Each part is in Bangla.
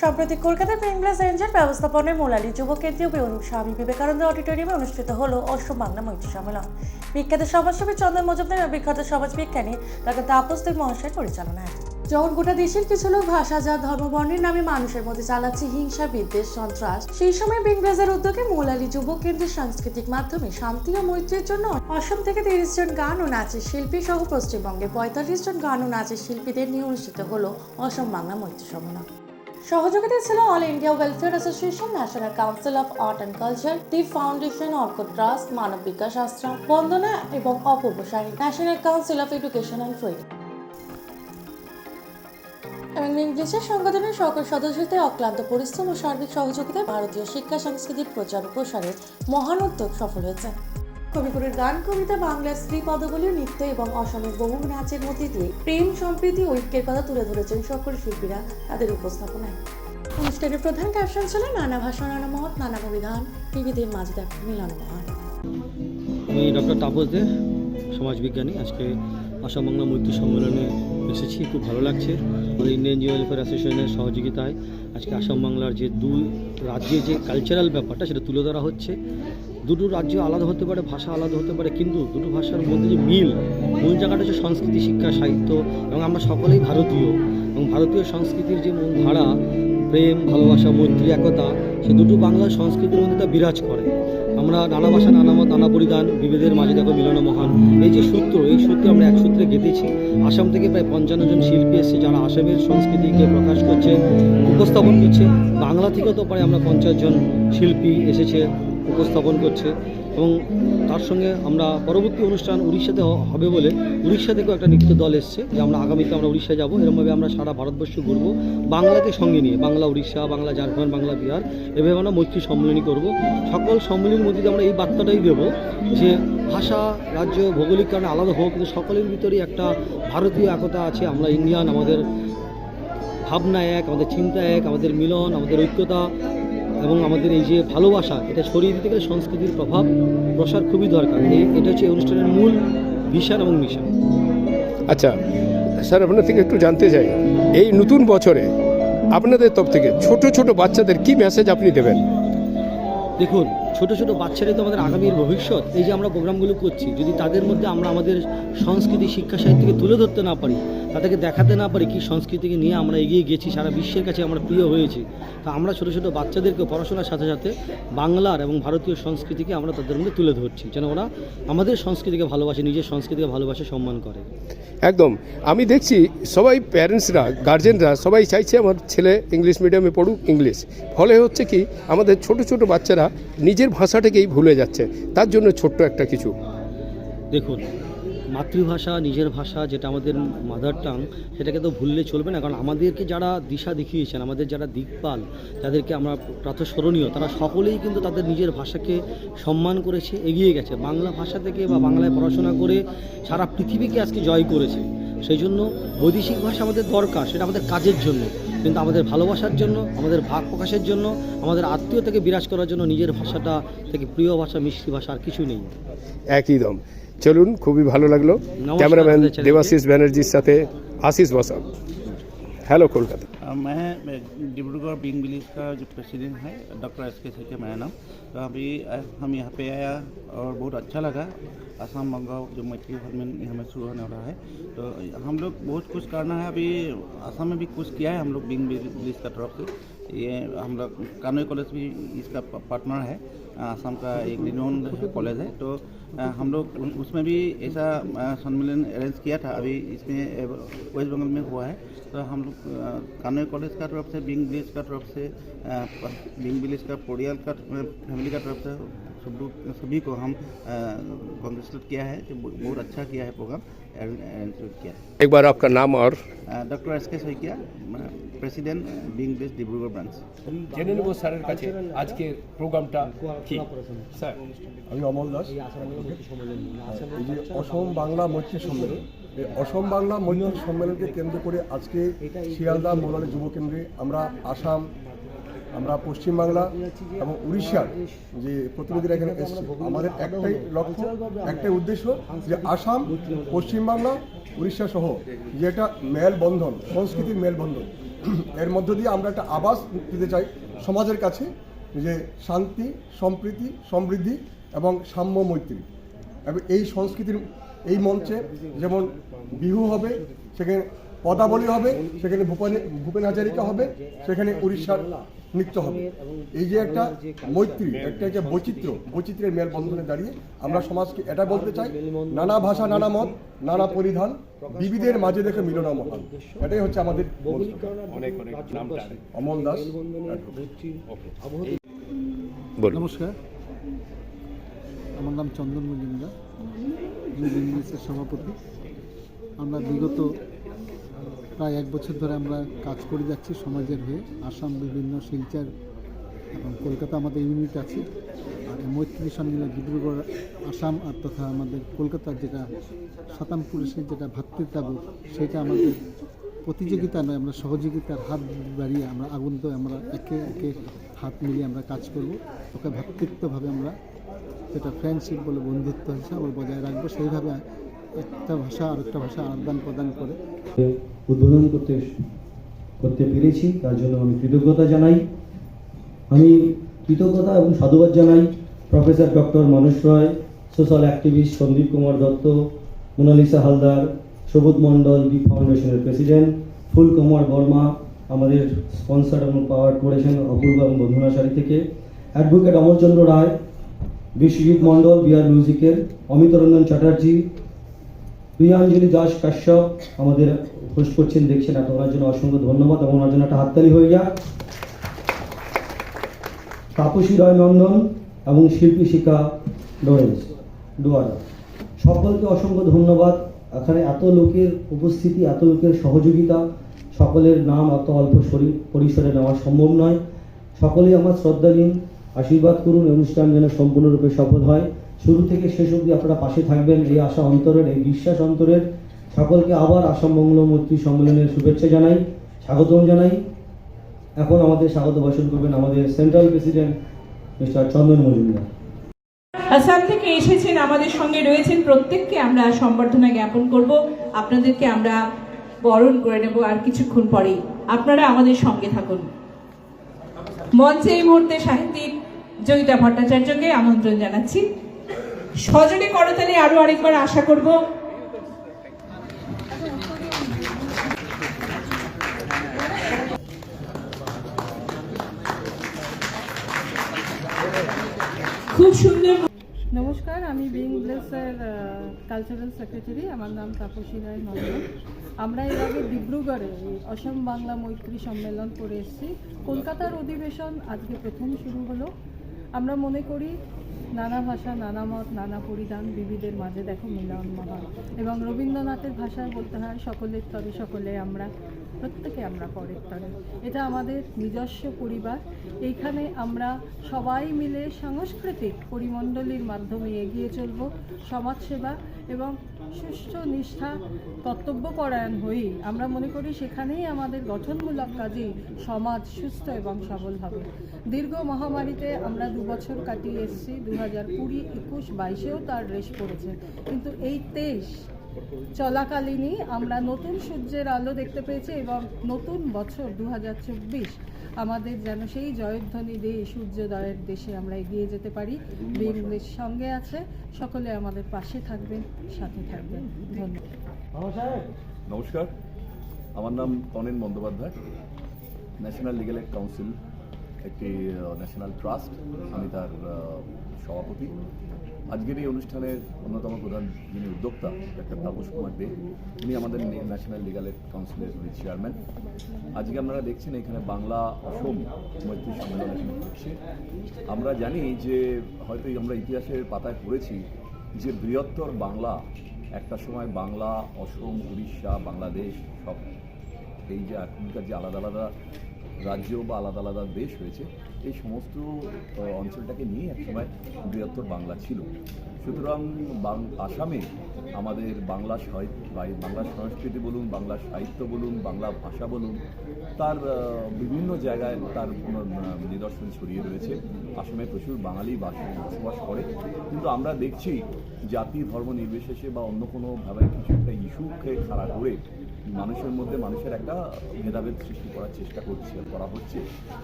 সম্প্রতি কলকাতার প্রেমগ্লাস রেঞ্জের ব্যবস্থাপনায় মোলালি যুব কেন্দ্রীয় বেউরু স্বামী বিবেকানন্দ অডিটোরিয়ামে অনুষ্ঠিত হল অসম বাংলা মৈত্রী সম্মেলন। বিখ্যাত সমাজসেবী চন্দন মজুমদার বিখ্যাত সমাজ বিজ্ঞানী ডক্টর তাপস দেব মহাশয় পরিচালনায়। যখন গোটা দেশের কিছু লোক ভাষা যা ধর্মবর্ণের নামে মানুষের মধ্যে চালাচ্ছে হিংসা, বিদ্বেষ, সন্ত্রাস, সেই সময় বেঙ্গরাজের উদ্যোগে মোলালি যুব কেন্দ্রের সাংস্কৃতিক মাধ্যমে শান্তি ও মৈত্রীর জন্য অসম থেকে তিরিশ জন গান ও নাচের শিল্পী সহ পশ্চিমবঙ্গে পঁয়তাল্লিশ জন গান ও নাচের শিল্পীদের নিয়ে অনুষ্ঠিত হল অসম বাংলা মৈত্রী সম্মেলন। সহযোগিতা ছিল all India welfare association, national council of art and culture, the foundation Arka trust, Manab Bikash Ashram, Bandana এবং Apurba Sari national council of education and trade. এবং সংগঠনের সকল সদস্যদের অক্লান্ত পরিশ্রম ও সার্বিক সহযোগিতায় ভারতীয় শিক্ষা সংস্কৃতির প্রচার প্রসারে মহান উদ্যোগ সফল হয়েছে। কবিগুরুর গান, কবিতা, বাংলার স্ত্রী পদগুলির নৃত্য এবং অসমের বহু নাচের মধ্যে দিয়ে প্রেম, সম্প্রীতি ঐক্যের কথা তুলে ধরেছেন সকল শিল্পীরা তাদের উপস্থাপনায়। অনুষ্ঠানের প্রধান ক্যাপশন ছিল নানা ভাষা নানা মত নানা অভিধান। বিবিধের মাঝে দেখা মিলন মহান। আমি ডক্টর তাপস দে সমাজবিজ্ঞানী আজকে আসাম বাংলা মৈত্রী সম্মেলনে এসেছি। খুব ভালো লাগছে। আমাদের ইন্ডিয়ান জিও ওয়েলফেয়ার অ্যাসোসিয়েশনের সহযোগিতায় আজকে আসাম বাংলার যে দুই রাজ্যের যে কালচারাল ব্যাপারটা, সেটা তুলে ধরা হচ্ছে। দুটো রাজ্য আলাদা হতে পারে, ভাষা আলাদা হতে পারে, কিন্তু দুটো ভাষার মধ্যে যে মিল, মূল জায়গাটা হচ্ছে সংস্কৃতি, শিক্ষা, সাহিত্য এবং আমরা সকলেই ভারতীয় এবং ভারতীয় সংস্কৃতির যে মূল ধারা, প্রেম, ভালোবাসা, মৈত্রী, একতা, সে দুটো বাংলা সংস্কৃতির মধ্যে তা বিরাজ করে। আমরা নানা ভাষা, নানা মত, নানা পরিধান, বিভেদের মাঝে দেখো মিলন মহান। এই যে সূত্র, এই সূত্রে আমরা এক সূত্রে গেঁথেছি। আসাম থেকে প্রায় পঞ্চান্ন জন শিল্পী এসেছে যারা আসামের সংস্কৃতিকে প্রকাশ করছে, উপস্থাপন করছে। বাংলা থেকেও তো প্রায় আমরা পঞ্চাশ জন শিল্পী এসেছে। উপস্থাপন করছে এবং তার সঙ্গে আমরা পরবর্তী অনুষ্ঠান উড়িষ্যাতে হবে বলে উড়িষ্যা থেকেও একটা নৃত্য দল এসছে যে আমরা আগামীতে আমরা উড়িষ্যা যাব। এরকমভাবে আমরা সারা ভারতবর্ষ ঘুরবো। বাংলাকে সঙ্গে নিয়ে বাংলা, উড়িষ্যা, বাংলা, ঝাড়খণ্ড, বাংলা, বিহার এভাবে আমরা মৈত্রী সম্মেলনী করব। সকল সম্মেলনের মধ্যে আমরা এই বার্তাটাই দেবো যে ভাষা, রাজ্য, ভৌগোলিক কারণে আলাদা হোক, কিন্তু সকলের ভিতরেই একটা ভারতীয় একতা আছে। আমরা ইন্ডিয়ান, আমাদের ভাবনা এক, আমাদের চিন্তা এক, আমাদের মিলন, আমাদের ঐক্যতা এবং আমাদের এই যে ভালোবাসা এটা ছড়িয়ে দিতে গেলে সংস্কৃতির প্রভাব প্রসার খুবই দরকার। এটা হচ্ছে এই অনুষ্ঠানের মূল ভিশন এবং মিশন। আচ্ছা স্যার আপনার থেকে একটু জানতে চাই। এই নতুন বছরে আপনাদের তরফ থেকে ছোট ছোট বাচ্চাদের কি মেসেজ আপনি দেবেন? দেখুন ছোট ছোট বাচ্চারাই তো আমাদের আগামীর ভবিষ্যৎ। এই যে আমরা প্রোগ্রামগুলো করছি যদি তাদের মধ্যে আমরা আমাদের সংস্কৃতি শিক্ষা সাহিত্যকে তুলে ধরতে না পারি তাদেরকে দেখাতে না পারি কি সংস্কৃতিকে নিয়ে আমরা এগিয়ে গেছি সারা বিশ্বের কাছে আমরা প্রিয় হয়েছি। তা আমরা ছোটো ছোটো বাচ্চাদেরকে পড়াশোনার সাথে সাথে বাংলার এবং ভারতীয় সংস্কৃতিকে আমরা তাদের মধ্যে তুলে ধরছি যেন ওরা আমাদের সংস্কৃতিকে ভালোবাসে নিজের সংস্কৃতিকে ভালোবাসে সম্মান করে। একদম। আমি দেখছি সবাই প্যারেন্টসরা গার্জেনরা সবাই চাইছে আমার ছেলে ইংলিশ মিডিয়ামে পড়ুক ইংলিশ ফলে হচ্ছে কি আমাদের ছোট ছোট বাচ্চারা নিজের ভাষাটাকেই ভুলে যাচ্ছে। তার জন্য ছোট্ট একটা কিছু। দেখুন মাতৃভাষা, নিজের ভাষা যেটা আমাদের মাদার টাং সেটাকে তো ভুললে চলবে না। কারণ আমাদেরকে যারা দিশা দেখিয়েছেন, আমাদের যারা দিকপাল যাদেরকে আমরা প্রাতঃস্মরণীয়, তারা সকলেই কিন্তু তাদের নিজের ভাষাকে সম্মান করেছে, এগিয়ে গেছে। বাংলা ভাষা থেকে বা বাংলায় পড়াশোনা করে সারা পৃথিবীকে আজকে জয় করেছে। সেই জন্য বৈদেশিক ভাষা আমাদের দরকার, সেটা আমাদের কাজের জন্য। কিন্তু আমাদের ভালোবাসার জন্য, আমাদের ভাগ প্রকাশের জন্য, আমাদের আত্মীয়তাকে বিরাজ করার জন্য নিজের ভাষাটা থেকে প্রিয় ভাষা, মিষ্টি ভাষা আর কিছু নেই। একই দম। চলুন খুবই ভালো লাগলো নমস্কার ক্যামেরাম্যান আপনাদের চ্যানেলকে। দেবাশিস ব্যানার্জির সাথে আশিস বসাক হ্যালো কলকাতা अ, मैं मैं डिब्रूगढ़ बिंग विलेज का जो प्रेसिडेंट है डॉक्टर एस के सेठिया मेरा नाम तो अभी अ, हम यहाँ पे आया और बहुत अच्छा लगा असम बंगाल जो मैत्री सम्मेलन यहाँ में शुरू होने वाला है तो हम लोग बहुत कुछ करना है अभी असम में भी कुछ किया है हम लोग बिंग विलेज का तरफ से ये हम लोग कानोई कॉलेज भी इसका पार्टनर है असम का एक रिनोन कॉलेज है तो अ, हम लोग उन- उसमें भी ऐसा अ, सम्मेलन अरेंज किया था अभी इसमें अ, वेस्ट बंगाल में हुआ है तो हम लोग अ, कानोई कॉलेज का तरफ से बिंग विलेज का तरफ से अ, प- बिंग विलेज का पोडियल का फैमिली का तरफ से सब लोग सभी को हम कॉन्ग्रेचुलेट किया है कि बहु- बहुत अच्छा किया है प्रोग्राम अरेंज किया है एक बार आपका नाम और doctor S K Saikia president being বেস ডিব্রুগড় ব্রাঞ্চ জেনে নেব স্যারের কাছে আজকের প্রোগ্রামটা কি স্যার আমি অমল দাস এই যে অসম বাংলা মৈত্রী সম্মেলন এই অসম বাংলা মৈত্রী সম্মেলনকে কেন্দ্র করে আজকে শিয়ালদা মোলালি যুব কেন্দ্রে আমরা আসাম আমরা পশ্চিমবাংলা এবং উড়িষ্যার যে প্রতিনিধিরা এখানে এসেছে, আমাদের একটাই লক্ষ্য, একটাই উদ্দেশ্য যে আসাম, পশ্চিমবাংলা, উড়িষ্যা সহ যে একটা মেলবন্ধন, সংস্কৃতির মেলবন্ধন, এর মধ্য দিয়ে আমরা একটা আবাস দিতে চাই সমাজের কাছে, যে শান্তি, সম্প্রীতি, সমৃদ্ধি এবং সাম্য মৈত্রী। এবং এই সংস্কৃতির এই মঞ্চে যেমন বিহু হবে, সেখানে পদাবলী হবে, সেখানে ভূপেন ভূপেন হাজারিকা হবে, সেখানে উড়িষ্যার নৃত্য হবে। এই যে একটা মৈত্রী একটা যে বৈচিত্র্য বৈচিত্র্যের মেলবন্ধনে দাঁড়িয়ে আমরা সমাজকে এটা বলতে চাই নানা ভাষা নানা মত নানা পরিধান বিবিধের মাঝে দেখে মিলন মহান। এটাই হচ্ছে আমাদের অমল দাস। নমস্কার। আমার নাম চন্দন মজুমদার। সভাপতি। আমরা বিগত প্রায় এক বছর ধরে আমরা কাজ করে যাচ্ছি সমাজের হয়ে। আসাম বিভিন্ন শিলচর এবং কলকাতা আমাদের ইউনিট আছে। আর মৈত্রী সম্মেলন ডিব্রুগড়, আসাম আর তথা আমাদের কলকাতার যেটা সাতাম পুলিশের যেটা ভ্রাতৃত্ববোধ সেটা আমাদের প্রতিযোগিতা নয়, আমরা সহযোগিতার হাত বাড়িয়ে আমরা আগন্ত আমরা একে একে হাত মিলিয়ে আমরা কাজ করব। ওকে ভ্রাতৃত্বভাবে আমরা যেটা ফ্রেন্ডশিপ বলে বন্ধুত্ব হিসাবে বজায় রাখব। সেইভাবে একটা ভাষা আর একটা ভাষা আদান প্রদান করে। উদ্বোধন করতে করতে পেরেছি, তার জন্য আমি কৃতজ্ঞতা জানাই। আমি কৃতজ্ঞতা এবং সাধুবাদ জানাই professor doctor Manas Roy, social activist Sandip Kumar Dutta, Monalisa Haldar Sabuj Mondal B ফাউন্ডেশনের প্রেসিডেন্ট, ফুল কুমার বর্মা, আমাদের স্পন্সর এবং পাওয়ার করেছেন অপূর্ব এবং বন্ধুনা শাড়ি থেকে। অ্যাডভোকেট অমরচন্দ্র রায়, বিশ্বজিৎ মণ্ডল বিআর মিউজিকের, অমিতরঞ্জন চ্যাটার্জি প্রিয়াঞ্জলি দাস কাশ্যপ আমাদের হোস্ট করছেন, দেখছেন। ওনার জন্য অসংখ্য ধন্যবাদ এবং ওনার জন্য একটা হাততালি হয়ে যাক। তাপসী রয় নন্দন এবং শিল্পী শিখা লরেন্স ডুয়ারা সকলকে অসংখ্য ধন্যবাদ। এখানে এত লোকের উপস্থিতি, এত লোকের সহযোগিতা, সকলের নাম এত অল্প শরীর পরিসরে নেওয়া সম্ভব নয়। সকলেই আমার শ্রদ্ধা দিন আশীর্বাদ করুন অনুষ্ঠান যেন সম্পূর্ণরূপে সফল হয়। শুরু থেকে শেষ অবধি আপনারা পাশে থাকবেন। এই আশা অন্তরের, এই বিশ্বাস অন্তরের। সকলকে আবার আসাম মৈত্রী সম্মেলনের শুভেচ্ছা জানাই, স্বাগতম জানাই। এখন আমাদের স্বাগত ভাষণ করবেন আমাদের central president mister Chandan Majumdar. Assam থেকে এসেছেন আমাদের সঙ্গে রয়েছেন প্রত্যেককে আমরা সম্বর্ধনা জ্ঞাপন করব। আপনাদেরকে আমরা বরণ করে নেব আর কিছুক্ষণ পরেই। আপনারা আমাদের সঙ্গে থাকুন। মঞ্চে এই মুহূর্তে সাহিত্যিক জয়িতা ভট্টাচার্যকে আমন্ত্রণ জানাচ্ছি। সজনে করতালি আরও আরেকবার আশা করব। খুব সুন্দর নমস্কার, আমি বিং ব্লেসের কালচারাল সেক্রেটারি আমার নাম তাপসী রায় নন্দন আমরা এর আগে ডিব্রুগড়ে অসম বাংলা মৈত্রী সম্মেলন করে এসেছি। কলকাতার অধিবেশন আজকে প্রথম শুরু হলো। আমরা মনে করি নানা ভাষা, নানা মত, নানা পরিধান বিবিধের মাঝে দেখো মিলন মহান এবং রবীন্দ্রনাথের ভাষায় বলতে হয়, সকলের তরে সকলে আমরা, প্রত্যেকে আমরা পরের তরে। এটা আমাদের নিজস্ব পরিবার। এইখানে আমরা সবাই মিলে সাংস্কৃতিক পরিমণ্ডলীর মাধ্যমে এগিয়ে চলব সমাজসেবা এবং সুষ্ঠু নিষ্ঠা কর্তব্যপরায়ণ হয়েই। আমরা মনে করি সেখানেই আমাদের গঠনমূলক কাজেই সমাজ সুস্থ এবং সবল হবে। দীর্ঘ মহামারীতে আমরা দু বছর কাটিয়ে এসেছি হাজার কুড়ি একুশ বাইশেও তার রেশ পড়েছে। কিন্তু এই তেইশ চলাকালীনই আমরা নতুন সূর্যের আলো দেখতে পেয়েছি এবং নতুন বছর দু আমাদের যেন সেই জয়ধ্বনি দিয়ে সূর্যোদয়ের দেশে আমরা এগিয়ে যেতে পারি। বিএনপির সঙ্গে আছে। সকলে আমাদের পাশে থাকবেন সাথে থাকবেন। ধন্যবাদ। নমস্কার। আমার নাম তনেন Bandyopadhyay national legal aid council একটি ন্যাশনাল ট্রাস্ট আমি তার সভাপতি। আজকের এই অনুষ্ঠানের অন্যতম প্রধান যিনি উদ্যোক্তা, ডাক্তার তাপস কুমার দে উনি আমাদের ন্যাশনাল লিগ্যাল এড কাউন্সিলের উনি চেয়ারম্যান আজকে আপনারা দেখছেন এখানে বাংলা অসম মৈত্রী সম্মেলন এখানে হচ্ছে। আমরা জানি যে, হয়তো আমরা ইতিহাসের পাতায় পড়েছি যে বৃহত্তর বাংলা, একটা সময় বাংলা, অসম, উড়িষ্যা, বাংলাদেশ সব, এই যে এখনকার যে আলাদা আলাদা রাজ্য বা আলাদা আলাদা দেশ হয়েছে, এই সমস্ত অঞ্চলটাকে নিয়ে একসময় বৃহত্তর বাংলা ছিল। সুতরাং বাং, আসামে আমাদের বাংলা সাহিত্য বাংলা সংস্কৃতি বলুন, বাংলা সাহিত্য বলুন, বাংলা ভাষা বলুন, তার বিভিন্ন জায়গায় তার নিদর্শন ছড়িয়ে রয়েছে। আসামে প্রচুর বাঙালি বাস- বসবাস করে। কিন্তু আমরা দেখছি জাতি ধর্ম নির্বিশেষে বা অন্য কোনোভাবে কিছু একটা ইস্যুকে খাড়া করে মানুষের মধ্যে মানুষের একটা ভেদাভেদ সৃষ্টি করার চেষ্টা করছে, করা হচ্ছে।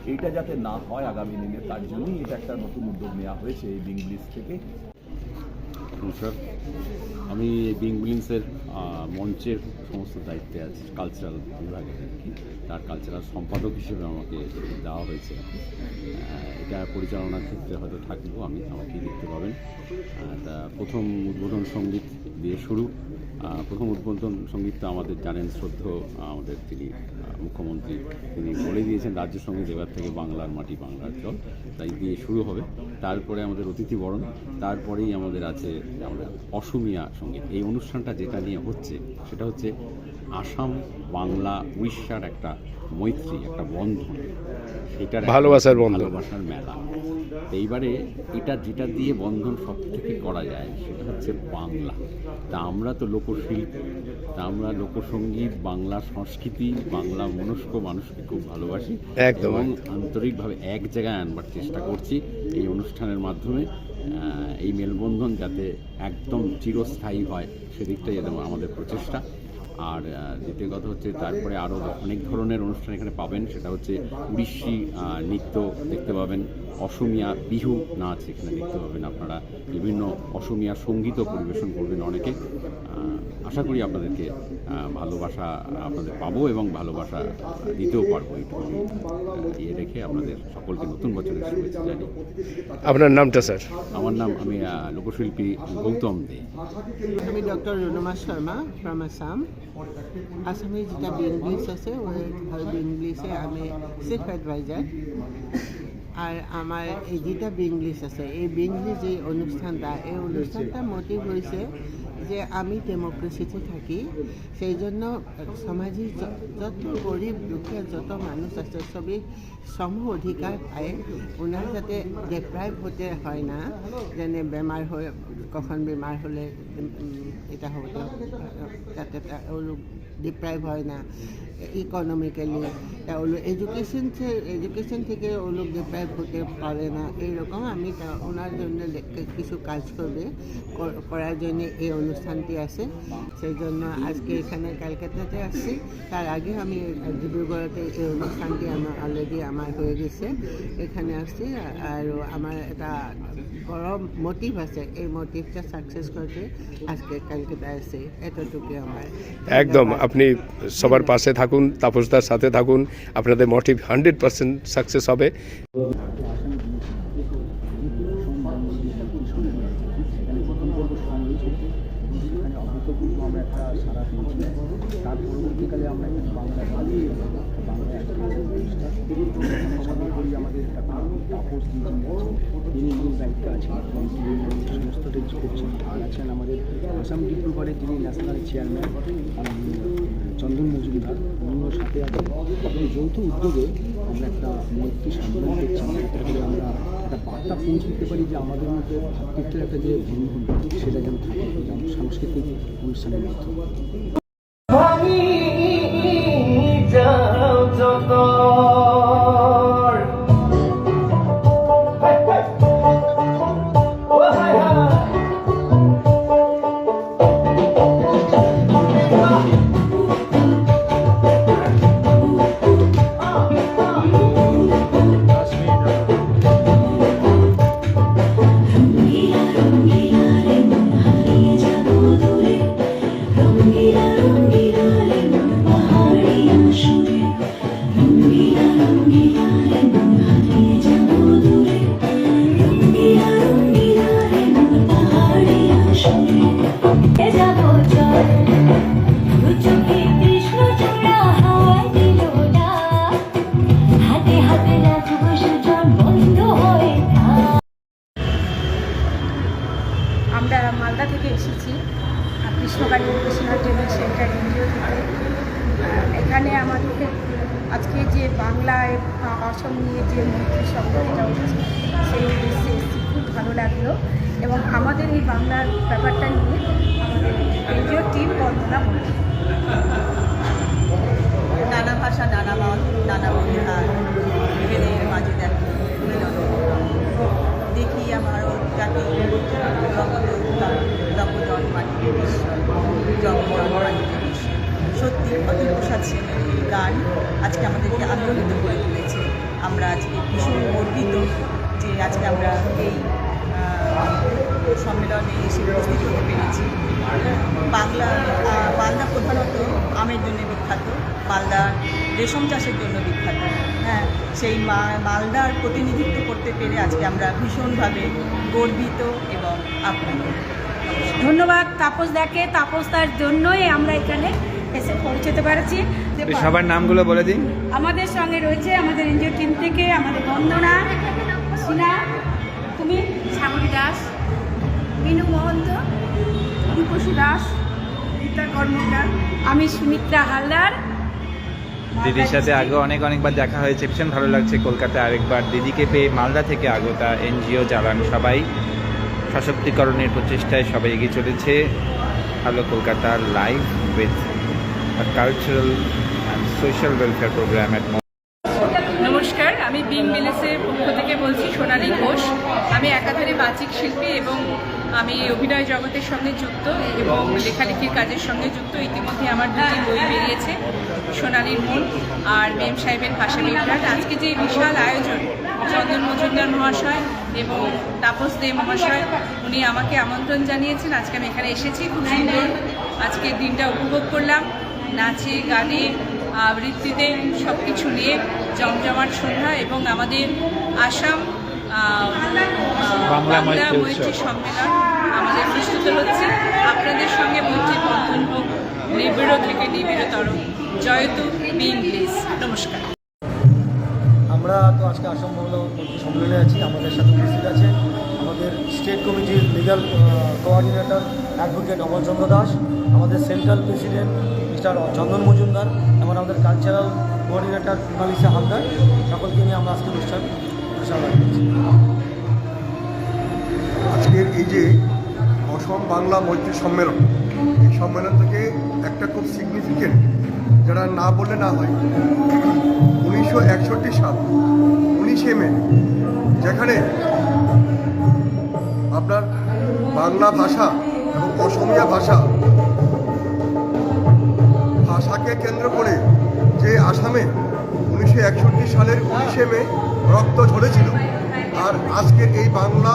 এইটা যাতে না হয় আগামী দিনে, তার জন্যই এটা একটা নতুন উদ্যোগ নেওয়া হয়েছে এই বিংলিশ থেকে। নমস্কার আমি বিং বিলিংসের মঞ্চের সমস্ত দায়িত্বে আছি কালচারাল বিভাগে তার কালচারাল সম্পাদক হিসেবে আমাকে দেওয়া হয়েছে। এটা পরিচালনার ক্ষেত্রে হয়তো থাকব, আমি আমাকেই দেখতে পাবেন। তা প্রথম উদ্বোধন সংগীত দিয়ে শুরু। প্রথম উদ্বোধন সঙ্গীতটা আমাদের জানেন শ্রদ্ধ আমাদের তিনি মুখ্যমন্ত্রী তিনি বলে দিয়েছেন, রাজ্যের সঙ্গে দেবার থেকে বাংলার মাটি বাংলার জল। তাই দিয়ে শুরু হবে। তারপরে আমাদের অতিথি বরণ, তারপরেই আমাদের আছে আমরা অসমিয়া সংগীত। এই অনুষ্ঠানটা যেটা নিয়ে হচ্ছে, সেটা হচ্ছে আসাম বাংলা উড়িষ্যার একটা মৈত্রী একটা বন্ধন। সেটার ভালোবাসার বন্ধন। ভালোবাসার মেলা। এইবারে এটা যেটা দিয়ে বন্ধন সব থেকে করা যায় সেটা হচ্ছে বাংলা। তা আমরা তো লোকশিল্পী। তা আমরা লোকসঙ্গীত বাংলা সংস্কৃতি বাংলা মনস্ক মানুষকে খুব ভালোবাসি। একদম, এবং আন্তরিকভাবে এক জায়গায় আনবার চেষ্টা করছি এই অনুষ্ঠানের মাধ্যমে। এই মেলবন্ধন যাতে একদম চিরস্থায়ী হয় সেদিকটাই আমাদের প্রচেষ্টা। আর দ্বিতীয় কথা হচ্ছে তারপরে আরও অনেক ধরনের অনুষ্ঠান এখানে পাবেন। সেটা হচ্ছে উড়িষ্যি নৃত্য দেখতে পাবেন। অসমিয়া বিহু নাচ এখানে দেখতে পাবেন আপনারা। বিভিন্ন অসমিয়া সঙ্গীতও পরিবেশন করবেন অনেকে। আশা করি আপনাদেরকে ভালোবাসা আপনাদের পাবো এবং ভালোবাসা দিতেও পারব এইটুকু ইয়ে রেখে আপনাদের সকলকে নতুন বছরের শুভেচ্ছা জানি আপনার নামটা স্যার? আমার নাম আমি লোকশিল্পী গৌতম দে। আমি ডক্টর রুনুমা শর্মা ফ্রম আসাম আসামে যেটা বেঙ্গলিশ আছে ওই বেঙ্গলিশে আমি চিফ এডভাইজার আর আমার এই যেটা বেঙ্গলিশ আছে এই বিংলিশ যে অনুষ্ঠানটা এই অনুষ্ঠানটা মোটিভ হয়েছে যে আমি ডেমোক্রেসিতে থাকি সেই জন্য সমাজে যত গরিব দুঃখে যত মানুষ আছে সবই সম অধিকার পায় ওনার যাতে ডেপ্রাইভ হতে হয় না যেনে বেমার হয়ে কখন বেমার হলে এটা হতে যাতে ডিপ্রাইভ হয় না ইকোনমিক্যালি ওগুলো এডুকেশন এডুকেশন থেকে ওগুলো ডিপ্রাইভ হতে পারে না এইরকম আমি ওনার জন্য কিছু কাজ করবে কর- করার জন্য এই অনুষ্ঠানটি আছে। সেই জন্য আজকে এখানে ক্যালকাতাতে আসছি। তার আগে আমি ডিব্রুগড়তে এই অনুষ্ঠানটি আমার অলরেডি আমার হয়ে গেছে। এখানে আসছি আর আমার একটা বড় মোটিভ আছে এই মোটিভটা সাকসেস করতে আজকে ক্যালকাতা আসছি। এতটুকু আমার। একদম। আপনি সবার পাশে থাকুন। তাপসদার সাথে থাকুন, আপনাদের মোটিভ হান্ড্রেড পার্সেন্ট সাকসেস হবে। আমাদের আসাম ডিব্রুগড়ের যিনি ন্যাশনাল চেয়ারম্যান আছেন এবং যৌথ উদ্যোগে আমরা একটা মৈত্রী সম্মেলন করছি যাতে আমরা একটা বার্তা পৌঁছে দিতে পারি যে আমাদের মধ্যে ভাতৃত্বের একটা যে বন্ধন সেটা যেন থাকে সাংস্কৃতিক অনুষ্ঠানের মাধ্যমে। Krishnakali educational training centre NGO থেকে এখানে আমাদেরকে আজকে যে বাংলায় অসম নিয়ে যে মন্ত্রী সম্মেলনটা হচ্ছে, সেই উদ্দেশ্যে এসেছি খুব ভালো লাগল। এবং আমাদের এই বাংলার ব্যাপারটা নিয়ে আমাদের এনজিও টিম বন্দনা বলছে নানা ভাষা, নানা মত, নানা পরিহার ভেদের মাঝে দেখি আমার জাতি রক্ত রক্তজন মাটির ঈশ্বর জগজন মাটির ঈশ্বর সত্যি অতুল প্রসাদ সেনের গান আজকে আমাদেরকে আন্দোলিত করে তুলেছে। আমরা আজকে ভীষণ গর্বিত যে আজকে আমরা এই সম্মেলনে এসে উপস্থিত হতে পেরেছি। বাংলা মালদা প্রধানত আমের জন্য বিখ্যাত মালদার রেশম চাষের জন্য বিখ্যাত। হ্যাঁ সেই মা মালদার প্রতিনিধিত্ব করতে পেরে আজকে আমরা ভীষণভাবে গর্বিত এবং আপ্লুত। ধন্যবাদ তাপস দাকে। তাপস তার জন্যই আমরা এখানে এসে পৌঁছতে পেরেছি। সবার নামগুলো বলে দিন। আমাদের সঙ্গে রয়েছে আমাদের এনজিও টিম থেকে আমাদের বন্দনা সিনা তুমি শ্যামলী দাস মিনু মহন্ত রূপসী দাস রীতা কর্মকার আমি সুমিত্রা হালদার। দিদির সাথে আগে অনেক অনেকবার দেখা হয়েছে ভীষণ ভালো লাগছে কলকাতায়। আরেকবার দিদিকে পেয়ে মালদা থেকে আগতা এনজিও চালান সবাই। সশক্তিকরণের প্রচেষ্টায় সবাই এগিয়ে চলেছে। হ্যালো কলকাতার live with cultural and social welfare programme at নমস্কার আমি বিং মিলেসের পক্ষ থেকে বলছি সোনালী ঘোষ। আমি একাধারে বাচিক শিল্পী এবং আমি অভিনয় জগতের সঙ্গে যুক্ত এবং লেখালেখির কাজের সঙ্গে যুক্ত। ইতিমধ্যে আমার দুটি বই বেরিয়েছে, সোনালির মন আর মেম সাহেবের ভাষা বিভ্রাট আজকে যে বিশাল আয়োজন, চন্দন মজুমদার মহাশয় এবং তাপস দে মহাশয়, উনি আমাকে আমন্ত্রণ জানিয়েছেন। আজকে আমি এখানে এসেছি, খুব সুন্দর আজকে দিনটা উপভোগ করলাম। নাচে, গানে, আবৃত্তিতে সব কিছু নিয়ে জমজমাট সন্ধ্যা এবং আমাদের আসাম বাংলা মৈত্রী সম্মেলন আমাদের প্রস্তুত হচ্ছে। আপনাদের সঙ্গে মৈত্রী বন্ধন হোক নিবিড় থেকে নিবিড়তর। জয়তু বি ইংলিশ। নমস্কার। আমরা তো আজকে আসাম বাংলা সম্মেলনে আছি। আমাদের সাথে উপস্থিত আছে আমাদের স্টেট কমিটির legal coordinator advocate Amarchandra Das আমাদের central president mister Chandan Majumdar এবং আমাদের কালচারাল কোঅর্ডিনেটর মোনালিসা হালদার। সকলকে নিয়ে আমরা আজকে অনুষ্ঠান আজকের এই যে অসম বাংলা মৈত্রী সম্মেলন, এই সম্মেলন থেকে একটা খুব সিগনিফিকেন্ট যারা না বলে না হয়, উনিশশো একষট্টি সাল, উনিশে মে, যেখানে আপনার বাংলা ভাষা এবং অসমীয়া ভাষা ভাষাকে কেন্দ্র করে যে আসামে উনিশশো একষট্টি সালের উনিশে মে রক্ত ঝরেছিল। আর আজকের এই বাংলা,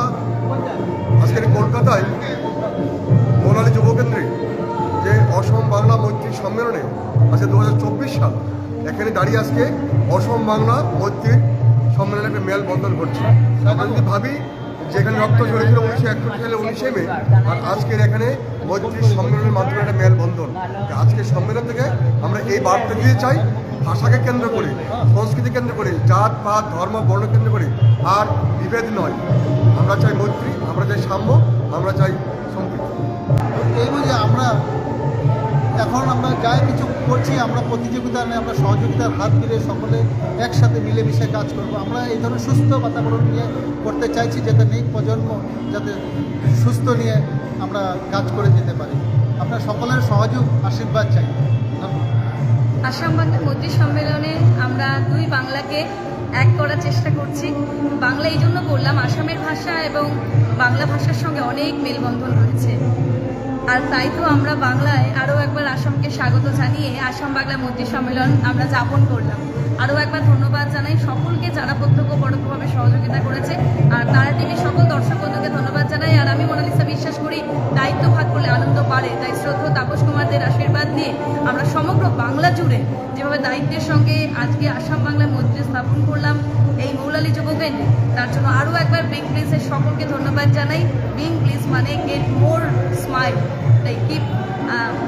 আজকের কলকাতায় মোনালি যুবকেন্দ্রে যে অসম বাংলা মৈত্রী সম্মেলনে আজকে দু হাজার চব্বিশ সাল এখানে দাঁড়িয়ে আজকে অসম বাংলা মৈত্রীর সম্মেলনে একটা মেল বন্ধন ঘটছে। আমরা যদি ভাবি যেখানে রক্ত ঝরেছিল উনিশশো একষট্টি সালে উনিশে মে, আর আজকের এখানে মৈত্রী সম্মেলনের মাধ্যমে একটা মেল বন্ধন আজকের সম্মেলন থেকে আমরা এই বার্তা দিয়ে চাই ভাষাকে কেন্দ্র করে, সংস্কৃতি কেন্দ্র করে, জাত, পাত, ধর্ম, বর্ণ কেন্দ্র করে, আর বিভেদ নয়। আমরা চাই মৈত্রী, আমরা চাই সাম্য, আমরা চাই সম্প্রীতি। এই যে আমরা এখন আমরা যাই কিছু করছি, আমরা প্রতিযোগিতা নিয়ে, আমরা সহযোগিতার হাত মিলে সকলে একসাথে মিলেমিশে কাজ করব। আমরা এই ধরনের সুস্থ বাতাবরণ নিয়ে করতে চাইছি, যাতে নেই প্রজন্ম যাতে সুস্থ নিয়ে আমরা কাজ করে যেতে পারি। আমরা সকলের সহযোগ, আশীর্বাদ চাই। আসাম বাংলা মৈত্রী সম্মেলনে আমরা দুই বাংলাকে এক করার চেষ্টা করছি। বাংলা এই জন্য বললাম আসামের ভাষা এবং বাংলা ভাষার সঙ্গে অনেক মেলবন্ধন রয়েছে। আর তাই তো আমরা বাংলায় আরও একবার আসামকে স্বাগত জানিয়ে আসাম বাংলা মৈত্রী সম্মেলন আমরা যাপন করলাম। আরও একবার ধন্যবাদ জানাই। সকলকে যারা প্রত্যক্ষ পরোক্ষভাবে সহযোগিতা করেছে, আর তারা টিভির সকল দর্শক বন্ধুকে ধন্যবাদ জানাই। আর আমি মোনালিসা বিশ্বাস করি, দায়িত্ব ভাগ করলে আনন্দ বাড়ে তাই শ্রদ্ধা তাপস কুমারদের আশীর্বাদ নিয়ে আমরা সমগ্র বাংলা জুড়ে যেভাবে দায়িত্বের সঙ্গে আজকে আসাম বাংলা মৈত্রী স্থাপন করলাম, এই মৌলালী যুবকেন্দ্রে তার জন্য আরও একবার বিং প্লিজের সকলকে ধন্যবাদ জানাই। বিং প্লিজ মানে গেট মোর স্মাইল তাই কিপ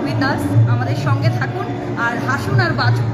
উইথ আস আমাদের সঙ্গে থাকুন, আর হাসুন আর বাঁচুন